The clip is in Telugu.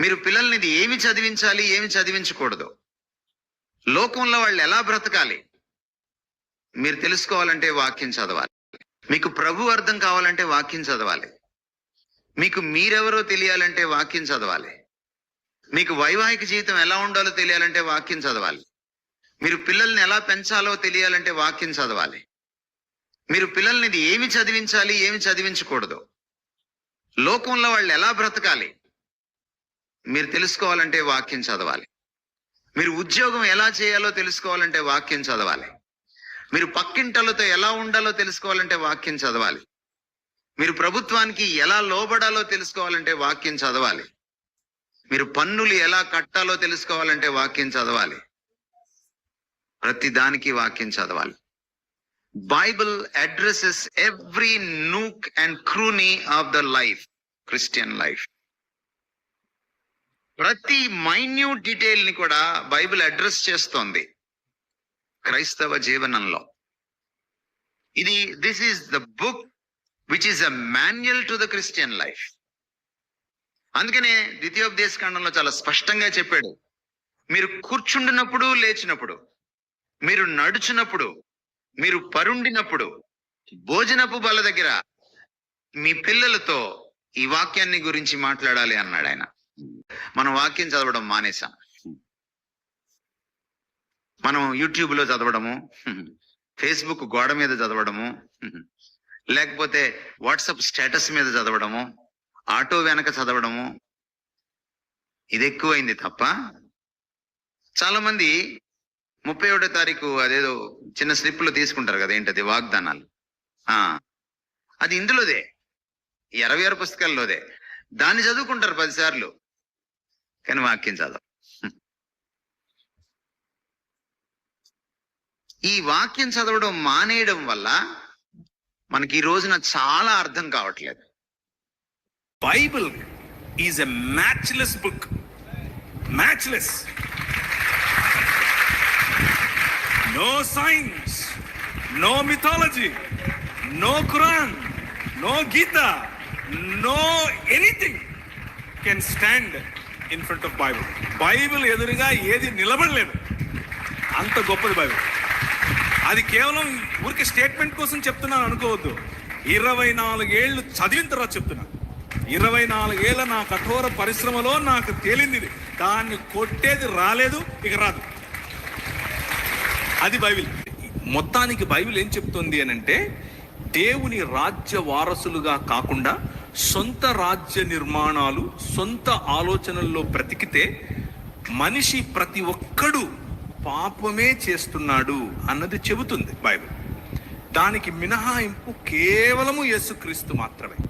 మీరు పిల్లల్ని ఏమి చదివించాలి ఏమి చదివించకూడదు. లోకంలో వాళ్ళు ఎలా బ్రతకాలి? మీరు తెలుసుకోవాలంటే వాక్యం చదవాలి. మీకు ప్రభు అర్థం కావాలంటే వాక్యం చదవాలి. మీకు మీరెవరో తెలియాలంటే వాక్యం చదవాలి. మీకు వైవాహిక జీవితం ఎలా ఉండాలో తెలియాలంటే వాక్యం చదవాలి. మీరు పిల్లల్ని ఎలా పెంచాలో తెలియాలంటే వాక్యం చదవాలి. మీరు పిల్లల్ని ఏమి చదివించాలి ఏమి చదివించకూడదు. లోకంలో వాళ్ళు ఎలా బ్రతకాలి? మీరు తెలుసుకోవాలంటే వాక్యం చదవాలి. మీరు ఉద్యోగం ఎలా చేయాలో తెలుసుకోవాలంటే వాక్యం చదవాలి. మీరు పక్కింటలతో ఎలా ఉండాలో తెలుసుకోవాలంటే వాక్యం చదవాలి. మీరు ప్రభుత్వానికి ఎలా లోబడాలో తెలుసుకోవాలంటే వాక్యం చదవాలి. మీరు పన్నులు ఎలా కట్టాలో తెలుసుకోవాలంటే వాక్యం చదవాలి. ప్రతి దానికి వాక్యం చదవాలి. Bible addresses every nook and cranny of the life Christian life. ప్రతి మైన్యూట్ డీటెయిల్ని కూడా బైబిల్ అడ్రస్ చేస్తోంది క్రైస్తవ జీవనంలో. ఇది this is the book which is a manual to the Christian life అందుకనే ద్వితీయోపదేశ కాండంలో చాలా స్పష్టంగా చెప్పాడు. మీరు కూర్చుండినప్పుడు లేచినప్పుడు మీరు నడుచునప్పుడు మీరు పరుండినప్పుడు భోజనపు బల దగ్గర మీ పిల్లలతో ఈ వాక్యాన్ని గురించి మాట్లాడాలి అన్నాడు ఆయన. మనం వాక్యం చదవడం మానేశాం. మనం యూట్యూబ్లో చదవడము ఫేస్బుక్ గోడ మీద చదవడము లేకపోతే వాట్సాప్ స్టేటస్ మీద చదవడము ఆటో వెనక చదవడము ఇది ఎక్కువైంది తప్ప చాలా మంది ముప్పై ఒకటో తారీఖు అదేదో చిన్న స్లిప్లో తీసుకుంటారు కదా ఏంటది వాగ్దానాలు? ఆ అది ఇందులోదే ఇరవై ఆరు పుస్తకాల్లోదే. దాన్ని చదువుకుంటారు పదిసార్లు. కానీ వాక్యం చదవం ఈ వాక్యం చదవడం మానేయడం వల్ల మనకి ఈ రోజున చాలా అర్థం కావట్లేదు. Bible is a matchless book. Matchless. No science no mythology no Quran no Gita no anything can stand in front of Bible Bible ఎదురుగా ఏది నిలబడలేదు. అంత గొప్పది బైబిల్ అది కేవలం ఊరికి స్టేట్మెంట్ కోసం చెప్తున్నాను అనుకోవద్దు. ఇరవై నాలుగేళ్ళు చదివిన తర్వాత చెప్తున్నా. ఇరవై నాలుగేళ్ళ నా కఠోర పరిశ్రమలో నాకు తేలింది దాన్ని కొట్టేది రాలేదు ఇక రాదు. అది బైబిల్ మొత్తానికి బైబిల్ ఏం చెప్తుంది అని అంటే దేవుని రాజ్య వారసులుగా కాకుండా సొంత రాజ్య నిర్మాణాలు సొంత ఆలోచనల్లో బ్రతికితే మనిషి ప్రతి ఒక్కడు పాపమే చేస్తున్నాడు అన్నది చెబుతుంది బైబిల్. దానికి మినహాయింపు కేవలము యేసుక్రీస్తు మాత్రమే.